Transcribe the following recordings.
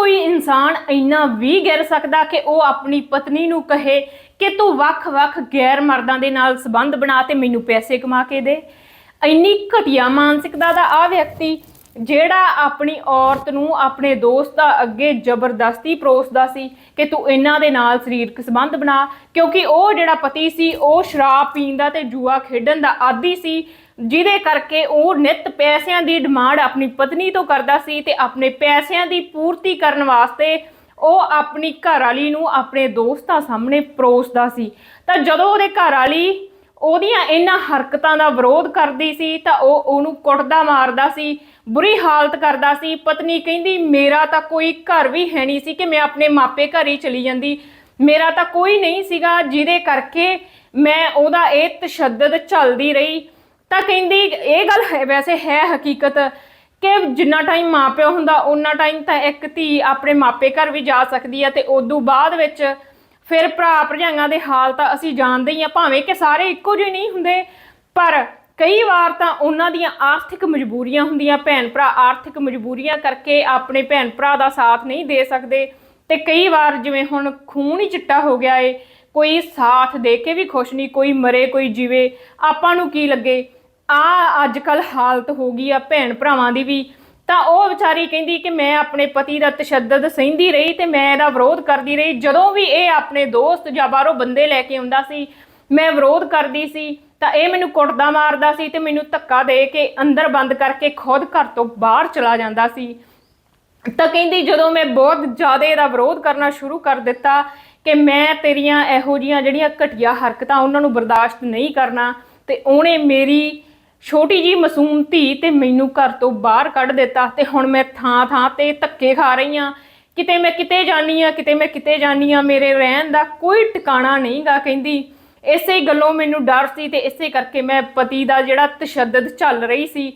ਕੋਈ ਇਨਸਾਨ ਇੰਨਾ ਵੀ ਗਿਰ ਸਕਦਾ ਕਿ ਉਹ ਆਪਣੀ ਪਤਨੀ ਨੂੰ ਕਹੇ ਕਿ ਤੂੰ ਵੱਖ-ਵੱਖ ਗੈਰ ਮਰਦਾਂ ਦੇ ਨਾਲ ਸੰਬੰਧ ਬਣਾ ਤੇ ਮੈਨੂੰ ਪੈਸੇ ਕਮਾ ਕੇ ਦੇ। ਇੰਨੀ ਘਟੀਆ ਮਾਨਸਿਕਤਾ ਦਾ ਆ ਵਿਅਕਤੀ ਜਿਹੜਾ ਆਪਣੀ ਔਰਤ ਨੂੰ ਆਪਣੇ ਦੋਸਤਾਂ ਅੱਗੇ ਜ਼ਬਰਦਸਤੀ ਪਰੋਸਦਾ ਸੀ ਕਿ ਤੂੰ ਇਹਨਾਂ ਦੇ ਨਾਲ ਸਰੀਰਕ ਸੰਬੰਧ ਬਣਾ, ਕਿਉਂਕਿ ਉਹ ਜਿਹੜਾ ਪਤੀ ਸੀ, ਉਹ ਸ਼ਰਾਬ ਪੀਣ ਦਾ ਤੇ ਜੂਆ ਖੇਡਣ ਦਾ ਆਦੀ ਸੀ, ਜਿਹਦੇ ਕਰਕੇ ਉਹ ਨਿਤ ਪੈਸਿਆਂ ਦੀ ਡਿਮਾਂਡ ਆਪਣੀ ਪਤਨੀ ਤੋਂ ਕਰਦਾ ਸੀ ਤੇ ਆਪਣੇ ਪੈਸਿਆਂ ਦੀ ਪੂਰਤੀ ਕਰਨ ਵਾਸਤੇ ਉਹ ਆਪਣੀ ਘਰਵਾਲੀ ਨੂੰ ਆਪਣੇ ਦੋਸਤਾਂ ਸਾਹਮਣੇ ਪਰੋਸਦਾ ਸੀ। ਤਾਂ ਜਦੋਂ ਉਹਦੇ ਘਰ ਵਾਲੀ ਉਹਦੀਆਂ ਇਹਨਾਂ ਹਰਕਤਾਂ ਦਾ ਵਿਰੋਧ ਕਰਦੀ ਸੀ ਤਾਂ ਉਹ ਉਹਨੂੰ ਕੁੱਟਦਾ ਮਾਰਦਾ ਸੀ, ਬੁਰੀ ਹਾਲਤ ਕਰਦਾ ਸੀ। ਪਤਨੀ ਕਹਿੰਦੀ, ਮੇਰਾ ਤਾਂ ਕੋਈ ਘਰ ਵੀ ਹੈ ਨਹੀਂ ਸੀ ਕਿ ਮੈਂ ਆਪਣੇ ਮਾਪੇ ਘਰ ਹੀ ਚਲੀ ਜਾਂਦੀ। ਮੇਰਾ ਤਾਂ ਕੋਈ ਨਹੀਂ ਸੀਗਾ ਜਿਹਦੇ ਕਰਕੇ ਮੈਂ ਉਹਦਾ ਇਹ ਤਸ਼ੱਦਦ ਝੱਲਦੀ ਰਹੀ। ਤਾਂ ਕਹਿੰਦੀ, ਇਹ ਗੱਲ ਹੈ ਵੈਸੇ ਹੈ ਹਕੀਕਤ ਕਿ ਜਿੰਨਾ ਟਾਈਮ ਮਾਪਿਓ ਹੁੰਦਾ ਉਹਨਾਂ ਟਾਈਮ ਤਾਂ ਇੱਕ ਧੀ ਆਪਣੇ ਮਾਪੇ ਘਰ ਵੀ ਜਾ ਸਕਦੀ ਹੈ ਤੇ ਉਦੋਂ ਬਾਅਦ ਵਿੱਚ ਫਿਰ ਭਰਾ ਭਰਜਾਈਆਂ ਦੇ ਹਾਲ ਤਾਂ ਅਸੀਂ ਜਾਣਦੇ ਹੀ ਆ, ਭਾਵੇਂ ਕਿ ਸਾਰੇ ਇੱਕੋ ਜਿਹੇ ਨਹੀਂ ਹੁੰਦੇ, ਪਰ ਕਈ ਵਾਰ ਤਾਂ ਉਹਨਾਂ ਦੀਆਂ ਆਰਥਿਕ ਮਜਬੂਰੀਆਂ ਹੁੰਦੀਆਂ, ਭੈਣ ਭਰਾ ਆਰਥਿਕ ਮਜਬੂਰੀਆਂ ਕਰਕੇ ਆਪਣੇ ਭੈਣ ਭਰਾ ਦਾ ਸਾਥ ਨਹੀਂ ਦੇ ਸਕਦੇ। ਤੇ ਕਈ ਵਾਰ ਜਿਵੇਂ ਹੁਣ ਖੂਨ ਹੀ ਚਿੱਟਾ ਹੋ ਗਿਆ ਏ, ਕੋਈ ਸਾਥ ਦੇ ਕੇ ਵੀ ਖੁਸ਼ ਨਹੀਂ, ਕੋਈ ਮਰੇ, ਕੋਈ ਜੀਵੇ, ਆਪਾਂ ਨੂੰ ਕੀ ਲੱਗੇ? ਆ ਅੱਜ ਕੱਲ ਹਾਲਤ ਹੋ ਗਈ ਆ, ਭੈਣ ਭਰਾਵਾਂ ਦੀ ਵੀ। ਤਾਂ ਉਹ ਵਿਚਾਰੀ ਕਹਿੰਦੀ ਕਿ ਮੈਂ ਆਪਣੇ ਪਤੀ ਦਾ ਤਸ਼ੱਦਦ ਸਹਿੰਦੀ ਰਹੀ ਤੇ ਮੈਂ ਇਹਦਾ ਵਿਰੋਧ ਕਰਦੀ ਰਹੀ। ਜਦੋਂ ਵੀ ਇਹ ਆਪਣੇ ਦੋਸਤ ਜਾਂ ਬਾਹਰੋਂ ਬੰਦੇ ਲੈ ਕੇ ਆਉਂਦਾ ਸੀ, ਮੈਂ ਵਿਰੋਧ ਕਰਦੀ ਸੀ, ਤਾਂ ਇਹ ਮੈਨੂੰ ਕੁੱਟਦਾ ਮਾਰਦਾ ਸੀ ਤੇ ਮੈਨੂੰ ਧੱਕਾ ਦੇ ਕੇ ਅੰਦਰ ਬੰਦ ਕਰਕੇ ਖੁਦ ਘਰ ਤੋਂ ਬਾਹਰ ਚਲਾ ਜਾਂਦਾ ਸੀ। ਤਾਂ ਕਹਿੰਦੀ ਜਦੋਂ ਮੈਂ ਬਹੁਤ ਜ਼ਿਆਦਾ ਇਹਦਾ ਵਿਰੋਧ ਕਰਨਾ ਸ਼ੁਰੂ ਕਰ ਦਿੱਤਾ ਕਿ ਮੈਂ ਤੇਰੀਆਂ ਇਹੋ ਜੀਆਂ ਜਿਹੜੀਆਂ ਘਟੀਆ ਹਰਕਤਾਂ ਉਹਨਾਂ ਨੂੰ ਬਰਦਾਸ਼ਤ ਨਹੀਂ ਕਰਨਾ ਤੇ ਉਹਨੇ ਮੇਰੀ ਛੋਟੀ ਜੀ ਮਾਸੂਮ ਧੀ ਤੇ ਮੈਨੂੰ ਘਰ ਤੋਂ ਬਾਹਰ ਕੱਢ ਦਿੱਤਾ ਤੇ ਹੁਣ ਮੈਂ ਥਾਂ ਥਾਂ ਤੇ ਧੱਕੇ ਖਾ ਰਹੀ ਆ ਕਿਤੇ ਮੈਂ ਕਿਤੇ ਜਾਣੀ ਆ ਕਿਤੇ ਮੈਂ ਕਿਤੇ ਜਾਣੀ ਆ ਮੇਰੇ ਰਹਿਣ ਦਾ ਕੋਈ ਟਿਕਾਣਾ ਨਹੀਂਗਾ ਕਹਿੰਦੀ। ਇਸੇ ਗੱਲੋਂ ਮੈਨੂੰ ਡਰ ਸੀ ਤੇ ਇਸੇ ਕਰਕੇ ਮੈਂ ਪਤੀ ਦਾ ਜਿਹੜਾ ਤਸ਼ੱਦਦ ਚੱਲ ਰਹੀ ਸੀ।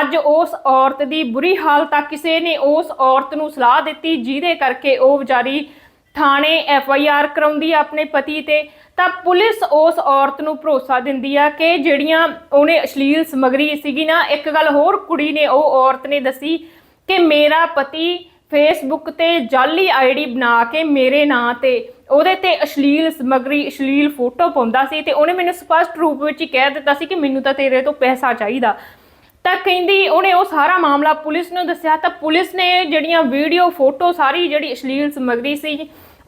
ਅੱਜ ਉਸ ਔਰਤ ਦੀ ਬੁਰੀ ਹਾਲਤ ਆ ਕਿਸੇ ਨੇ ਉਸ ਔਰਤ ਨੂੰ ਸਲਾਹ ਦਿੱਤੀ, ਜਿਹਦੇ ਕਰਕੇ ਉਹ ਵਿਚਾਰੀ ਥਾਣੇ ਐਫ ਆਈ ਆਰ ਕਰਾਉਂਦੀ ਆ ਆਪਣੇ ਪਤੀ ਤੇ। ਤਾਂ ਪੁਲਿਸ ਉਸ ਔਰਤ ਨੂੰ ਭਰੋਸਾ ਦਿੰਦੀ ਆ ਕਿ ਜਿਹੜੀਆਂ ਉਹਨੇ ਅਸ਼ਲੀਲ ਸਮਗਰੀ ਸੀਗੀ ਨਾ, ਇੱਕ ਗੱਲ ਹੋਰ ਕੁੜੀ ਨੇ ਉਹ ਔਰਤ ਨੇ ਦੱਸੀ ਕਿ ਮੇਰਾ ਪਤੀ ਫੇਸਬੁੱਕ ਤੇ ਜਾਲੀ ਆਈਡੀ ਬਣਾ ਕੇ ਮੇਰੇ ਨਾਂ ਤੇ ਉਹਦੇ ਤੇ ਅਸ਼ਲੀਲ ਸਮਗਰੀ, ਅਸ਼ਲੀਲ ਫੋਟੋ ਪਾਉਂਦਾ ਸੀ ਤੇ ਉਹਨੇ ਮੈਨੂੰ ਸਪਸ਼ਟ ਰੂਪ ਵਿੱਚ ਹੀ ਕਹਿ ਦਿੱਤਾ ਸੀ ਕਿ ਮੈਨੂੰ ਤਾਂ ਤੇਰੇ ਤੋਂ ਪੈਸਾ ਚਾਹੀਦਾ। ਤਾਂ ਕਹਿੰਦੀ ਉਹਨੇ ਉਹ ਸਾਰਾ ਮਾਮਲਾ ਪੁਲਿਸ ਨੂੰ ਦੱਸਿਆ ਤਾਂ ਪੁਲਿਸ ਨੇ ਜਿਹੜੀਆਂ ਵੀਡੀਓ ਫੋਟੋ ਸਾਰੀ ਜਿਹੜੀ ਅਸ਼ਲੀਲ ਸਮਗਰੀ ਸੀ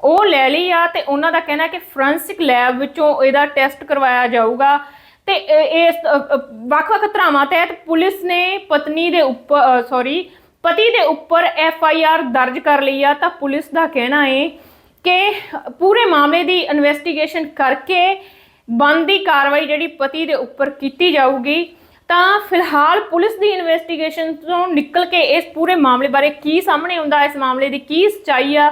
ਉਹ ਲੈ ਲਈ ਆ ਤੇ ਉਹਨਾਂ ਦਾ ਕਹਿਣਾ ਕਿ ਫੋਰੈਂਸਿਕ ਲੈਬ ਵਿੱਚੋਂ ਇਹਦਾ ਟੈਸਟ ਕਰਵਾਇਆ ਜਾਊਗਾ। ਤੇ ਇਸ ਵੱਖ-ਵੱਖ ਧਰਾਵਾਂ ਤਹਿਤ ਪੁਲਿਸ ਨੇ ਪਤਨੀ ਦੇ ਉੱਪਰ ਸੌਰੀ ਪਤੀ ਦੇ ਉੱਪਰ ਐਫ ਆਈ ਆਰ ਦਰਜ ਕਰ ਲਈ ਆ। ਤਾਂ ਪੁਲਿਸ ਦਾ ਕਹਿਣਾ ਹੈ ਕਿ ਪੂਰੇ ਮਾਮਲੇ ਦੀ ਇਨਵੈਸਟੀਗੇਸ਼ਨ ਕਰਕੇ ਬਣਦੀ ਕਾਰਵਾਈ ਜਿਹੜੀ ਪਤੀ ਦੇ ਉੱਪਰ ਕੀਤੀ ਜਾਊਗੀ। ਤਾਂ ਫਿਲਹਾਲ ਪੁਲਿਸ ਦੀ ਇਨਵੈਸਟੀਗੇਸ਼ਨ ਤੋਂ ਨਿਕਲ ਕੇ ਇਸ ਪੂਰੇ ਮਾਮਲੇ ਬਾਰੇ ਕੀ ਸਾਹਮਣੇ ਆਉਂਦਾ, ਇਸ ਮਾਮਲੇ ਦੀ ਕੀ ਸਚਾਈ ਆ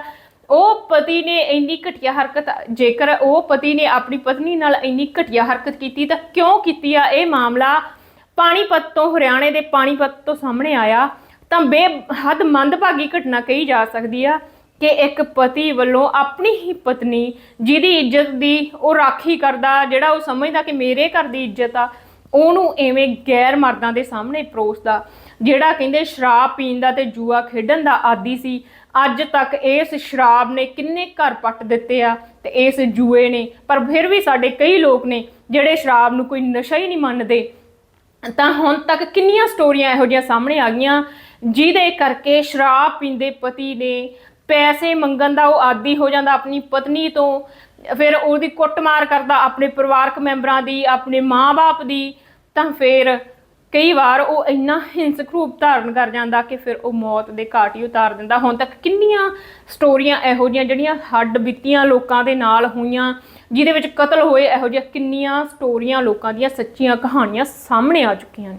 ਉਹ ਪਤੀ ਨੇ ਇੰਨੀ ਘਟੀਆ ਹਰਕਤ, ਜੇਕਰ ਉਹ ਪਤੀ ਨੇ ਆਪਣੀ ਪਤਨੀ ਨਾਲ ਇੰਨੀ ਘਟੀਆ ਹਰਕਤ ਕੀਤੀ ਤਾਂ ਕਿਉਂ ਕੀਤੀ ਆ ਇਹ ਮਾਮਲਾ? ਪਾਣੀਪਤ ਤੋਂ ਹਰਿਆਣੇ ਦੇ ਪਾਣੀਪਤ ਤੋਂ ਸਾਹਮਣੇ ਆਇਆ, ਤਾਂ ਬੇਹੱਦ ਮੰਦਭਾਗੀ ਘਟਨਾ ਕਹੀ ਜਾ ਸਕਦੀ ਆ ਕਿ ਇੱਕ ਪਤੀ ਵੱਲੋਂ ਆਪਣੀ ਹੀ ਪਤਨੀ ਜਿਹਦੀ ਇੱਜ਼ਤ ਦੀ ਉਹ ਰਾਖੀ ਕਰਦਾ, ਜਿਹੜਾ ਉਹ ਸਮਝਦਾ ਕਿ ਮੇਰੇ ਘਰ ਦੀ ਇੱਜ਼ਤ ਆ, ਉਹਨੂੰ ਐਵੇਂ ਗੈਰ ਮਰਦਾਂ ਦੇ ਸਾਹਮਣੇ ਪਰੋਸਦਾ। ਜਿਹੜਾ ਕਹਿੰਦੇ ਸ਼ਰਾਬ ਪੀਣ ਦਾ ਤੇ ਜੂਆ ਖੇਡਣ ਦਾ ਆਦੀ ਸੀ, ਅੱਜ ਤੱਕ ਇਸ ਸ਼ਰਾਬ ਨੇ ਕਿੰਨੇ ਘਰ ਪੱਟ ਦਿੱਤੇ ਆ ਤੇ ਇਸ ਜੂਏ ਨੇ, ਪਰ ਫਿਰ ਵੀ ਸਾਡੇ ਕਈ ਲੋਕ ਨੇ ਜਿਹੜੇ ਸ਼ਰਾਬ ਨੂੰ ਕੋਈ ਨਸ਼ਾ ਹੀ ਨਹੀਂ ਮੰਨਦੇ। ਤਾਂ ਹੁਣ ਤੱਕ ਕਿੰਨੀਆਂ ਸਟੋਰੀਆਂ ਇਹੋ ਜਿਹੀਆਂ ਸਾਹਮਣੇ ਆ ਗਈਆਂ, ਜਿਹਦੇ ਕਰਕੇ ਸ਼ਰਾਬ ਪੀਂਦੇ ਪਤੀ ਨੇ ਪੈਸੇ ਮੰਗਣ ਦਾ ਉਹ ਆਦੀ ਹੋ ਜਾਂਦਾ ਆਪਣੀ ਪਤਨੀ ਤੋਂ, ਫਿਰ ਉਹਦੀ ਕੁੱਟਮਾਰ ਕਰਦਾ ਆਪਣੇ ਪਰਿਵਾਰਕ ਮੈਂਬਰਾਂ ਦੀ, ਆਪਣੇ ਮਾਂ-ਬਾਪ ਦੀ, ਤਾਂ ਫਿਰ ਕਈ ਵਾਰ ਉਹ ਇੰਨਾ ਹਿੰਸਕ ਰੂਪ ਧਾਰਨ ਕਰ ਜਾਂਦਾ ਕਿ ਫਿਰ ਉਹ ਮੌਤ ਦੇ ਘਾਟ ਹੀ ਉਤਾਰ ਦਿੰਦਾ। ਹੁਣ ਤੱਕ ਕਿੰਨੀਆਂ ਸਟੋਰੀਆਂ ਇਹੋ ਜਿਹੀਆਂ ਜਿਹੜੀਆਂ ਹੱਡ ਬੀਤੀਆਂ ਲੋਕਾਂ ਦੇ ਨਾਲ ਹੋਈਆਂ, ਜਿਹਦੇ ਵਿੱਚ ਕਤਲ ਹੋਏ ਇਹੋ ਜਿਹੀਆਂ ਕਿੰਨੀਆਂ ਸਟੋਰੀਆਂ ਲੋਕਾਂ ਦੀਆਂ ਸੱਚੀਆਂ ਕਹਾਣੀਆਂ ਸਾਹਮਣੇ ਆ ਚੁੱਕੀਆਂ ਨੇ।